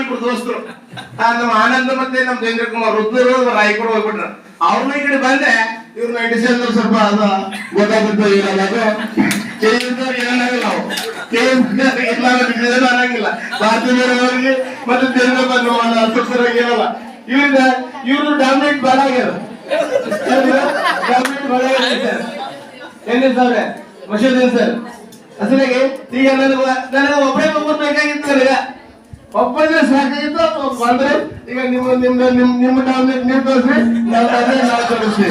ಇಬ್ರು ದೋಸ್ತರು. ನಮ್ಮ ಆನಂದ್ ಮತ್ತೆ ನಮ್ ಚಂದ್ರ ಕುಮಾರ್ ರುದ್ರರು ಕೂಡ ಹೋಗ್ಬಿಟ್ರ. ಅವ್ರನ್ನ ಈ ಕಡೆ ಬಂದೆ ಇವ್ರು ಸೆವೆನ್ ಸ್ವಲ್ಪ ಅದು ಗೊತ್ತಾಗುತ್ತೆ ಇರಲ್ಲ ಮತ್ತೆ ಇವ್ರು ಡಾಮಿನೇಟ್ ಆಗ್ಯಾರ ಡಾಮಿನೇಟ್ ಸರ್. ಈಗ ನನಗೆ ಒಬ್ಬರೇ ಸಾಕಾಗಿತ್ತು ಬಂದ್ರೆ ಈಗ ನಿಮ್ಮ ನಿಮ್ಮ ನಿಮ್ ನಿಮ್ಮ ಡಾಮಿನೇಟ್ ನೀವು ತೋರಿಸಿ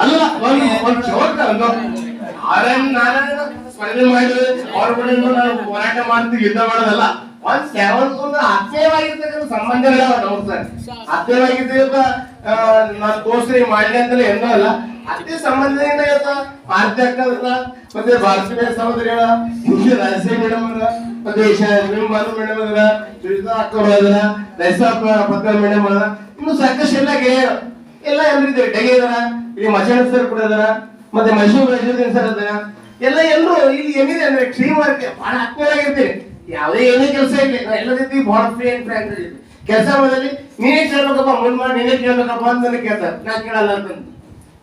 ಅಲ್ಲ, ಒಂದು ಒಂದು ಚೋಟ ಒಂದು ನಾನು ಸ್ಪರ್ಧೆ ಮಾಡಿದ್ರೆ ಅವ್ರ ಕಡೆ ಹೋರಾಟ ಮಾಡ್ತೀವಿ ಯುದ್ಧ ಮಾಡೋದಲ್ಲ ಒಂದ್ ಕೆಲವೊಂದು ಒಂದು ಹತ್ತೇವಾಗಿರ್ತಕ್ಕಂಥ ಸಂಬಂಧಗಳೇ ನಾವು ಸರ್ ಹತ್ತೇವಾಗಿದ್ದ ನಾನು ದೋಸ್ರಿ ಮಾಡ್ಲಿ ಅಂತಲೇ ಏನೋ ಅಲ್ಲ. ಅದೇ ಸಂಬಂಧ ಇವತ್ತು ಭಾರತೀಯ ಅಕ್ಕದ ಮತ್ತೆ ಭಾರತೀಯ ಸಹೋದರಿಗಳ ಹಿಂದೆ ರಹಸ್ಯ ಮೇಡಮ್ ಅವರ ಮತ್ತೆ ಬಾನು ಮೇಡಮ್ ಅದರ ಸುಜಿತಾ ಅಕ್ಕ ಅದರ ರೈಸಾ ಪತ್ರ ಮೇಡಮ್ ಅದ ಇನ್ನು ಸಾಕಷ್ಟು ಎಲ್ಲ ಗೆಳೆಯರು. ಎಲ್ಲ ಎಲ್ರಿದ್ದಾರೆ ಡಗೆ ಇದಾರ, ಇಲ್ಲಿ ಮಚಾಣ ಸರ್ ಕೂಡ ಅದಾರ ಮತ್ತೆ ಮೈಸೂರು ರಜುದ್ದೀನ್ ಸರ್ ಅದಾರ ಎಲ್ಲ ಎಲ್ಲರೂ ಇಲ್ಲಿ ಏನಿದೆ ಅಂದ್ರೆ ವರ್ಕ್ ಬಹಳ ಆತ್ಮೀಯರಾಗಿರ್ತೀರಿ. ಯಾವುದೇ ಏನೇ ಕೆಲಸ ಇರಲಿ ನಾ ಎಲ್ಲ ರೀತಿ ಬಹಳ ಫ್ರೀ ಅಂಡ್ ಕೆಲಸ ಮಾಡೋದಲ್ಲಿ ನೀನೇ ಕೇಳ್ಬೇಕಪ್ಪ ಮುಂದ್ ಮಾಡಿ ನೀನೇ ಕೇಳ್ಬೇಕಪ್ಪ ಅಂತ ನನಗೆ ಕೇಳ್ತಾರೆ. ನಾ ಕೇಳಲ್ಲ ಅಂತ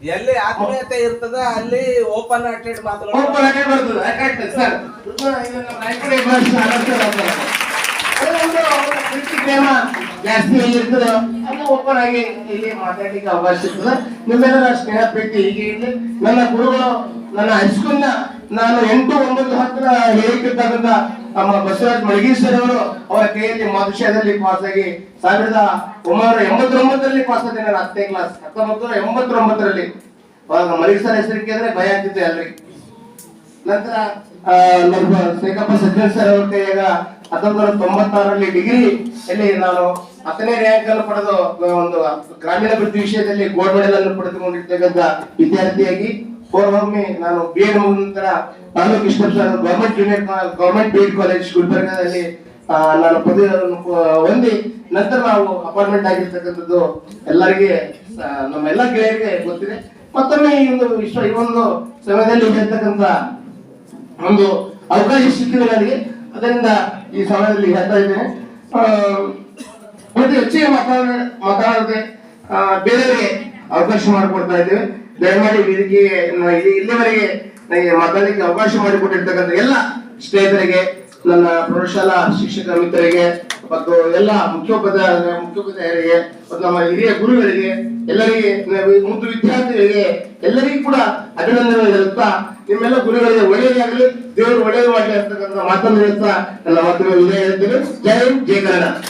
ಎಲ್ಲಿ ಆತ್ಮೀಯತೆ ಇರ್ತದ ಅಲ್ಲಿ ಓಪನ್ ಹಾರ್ಟೆಡ್ ಮಾತಾಡೋದು ಓಪನ್ ಬರ್ತದೆ ಕರೆಕ್ಟ್ ಸರ್ ರಾಯಕಡೆ ಪ್ರೇಮ ಜಾಸ್ತಿ ಓಪನ್ ಆಗಿ ಇಲ್ಲಿ ಮಾತಾಡ್ಲಿಕ್ಕೆ ಅವಕಾಶ ಇರ್ತದೆ. ನಿಮ್ಮೆಲ್ಲರ ಸ್ನೇಹ ಪ್ರೀತಿ ಹೀಗೆ ಇರಲಿ. ನನ್ನ ಗುರುಗಳು ನನ್ನ ಹೈಸ್ಕೂಲ್ನ ನಾನು ಎಂಟು ಒಂಬತ್ತು ಹತ್ರ ಹೇಳಿಕ್ಕಿರ್ತಕ್ಕಂಥ ನಮ್ಮ ಬಸವರಾಜ್ ಮಳಗೀಶ್ವರ ಅವರು, ಅವರ ಕೈಯಲ್ಲಿ ಮಧುಶಯದಲ್ಲಿ ಪಾಸ್ ಆಗಿ ಸಾವಿರದ ಒಂಬೈನೂರ ಎಂಬತ್ತೊಂಬತ್ತರಲ್ಲಿ ಪಾಸ್ ಆದ ನಾನು ಹತ್ತನೇ ಕ್ಲಾಸ್ ಹತ್ತೊಂಬತ್ತು ಎಂಬತ್ತೊಂಬತ್ತರಲ್ಲಿ. ಅವಾಗ ಮಲಗೀಶ್ವರ ಹೆಸರು ಕೇಳಿದ್ರೆ ಭಯ ಆಗ್ತಿತ್ತು ಅಲ್ರಿ ನಂತರ ಶೇಖಪ್ಪ ಸಜ್ಜನ್ ಸರ್ ಅವ್ರ ಕೈಯಾಗ ಹತ್ತೊಂಬತ್ತು ತೊಂಬತ್ತಾರರಲ್ಲಿ ಡಿಗ್ರಿ ಅಲ್ಲಿ ನಾನು ಹತ್ತನೇ ರ್ಯಾಂಕ್ ಅನ್ನು ಪಡೆದು ಒಂದು ಗ್ರಾಮೀಣ ಅಭಿವೃದ್ಧಿ ವಿಷಯದಲ್ಲಿ ಗೋಲ್ಡ್ ಮೆಡಲ್ ಅನ್ನು ಪಡೆದುಕೊಂಡಿರ್ತಕ್ಕಂಥ ವಿದ್ಯಾರ್ಥಿಯಾಗಿ ಪೂರ್ವೊಮ್ಮೆ ನಾನು ಬಿ ಮುಗಿದ ನಂತರ taluk government government junior government B Ed college ಗುಲ್ಬರ್ಗಾದಲ್ಲಿ ನಾನು ಪದವಿಯನ್ನು ಹೊಂದಿ ನಂತರ ನಾವು ಅಪಾಯಿಂಟ್ಮೆಂಟ್ ಆಗಿರ್ತಕ್ಕಂಥದ್ದು ಎಲ್ಲರಿಗೆ ನಮ್ಮೆಲ್ಲ ಗೆಳೆಯರಿಗೆ ಗೊತ್ತಿದೆ. ಮತ್ತೊಮ್ಮೆ ಈ ಒಂದು ವಿಶ್ವ, ಈ ಒಂದು ಸಮಯದಲ್ಲಿ ಹೇಳ್ತಕ್ಕಂಥ ಒಂದು ಅವಕಾಶ ಸಿಕ್ಕಿದೆ ನನಗೆ ಅದರಿಂದ ಈ ಸಮಯದಲ್ಲಿ ಹೇಳ್ತಾ ಇದ್ದೇನೆ. ಮತ್ತೆ ಹೆಚ್ಚಿಗೆ ಮಾತಾಡ, ಮಾತಾಡದೆ ಬೇರೆಯವರಿಗೆ ಅವಕಾಶ ಮಾಡಿಕೊಡ್ತಾ ಇದ್ದೇವೆ. ದಯಮಾಡಿ ಇಲ್ಲಿ- ಇಲ್ಲಿವರೆಗೆ ನನಗೆ ಮಾತಾಡಲಿಕ್ಕೆ ಅವಕಾಶ ಮಾಡಿಕೊಟ್ಟಿರ್ತಕ್ಕಂಥ ಎಲ್ಲ ಸ್ನೇಹಿತರಿಗೆ, ನನ್ನ ಪ್ರೌಢಶಾಲಾ ಶಿಕ್ಷಕ ಮಿತ್ರರಿಗೆ, ಮತ್ತು ಎಲ್ಲ ಮುಖ್ಯೋಪಾಧ್ಯಾಯ ಮುಖ್ಯೋಪಾಧ್ಯಾಯರಿಗೆ ಮತ್ತು ನಮ್ಮ ಹಿರಿಯ ಗುರುಗಳಿಗೆ, ಎಲ್ಲರಿಗೆ ಮುದ್ದು ವಿದ್ಯಾರ್ಥಿಗಳಿಗೆ, ಎಲ್ಲರಿಗೂ ಕೂಡ ಅಭಿನಂದನೆ ಹೇಳುತ್ತಾ, ನಿಮ್ಮೆಲ್ಲ ಗುರುಗಳಿಗೆ ಒಳ್ಳೆಯದಾಗಲಿ, ದೇವರು ಒಳ್ಳೆಯದು ಮಾಡಲಿ ಮಾತನ್ನು ಹೇಳುತ್ತಾ, ನನ್ನ ಮಾತುಗಳು ಉದಯ ಹೇಳ್ತೇನೆ. ಜೈ ಜೈ ಕನ್ನಡ.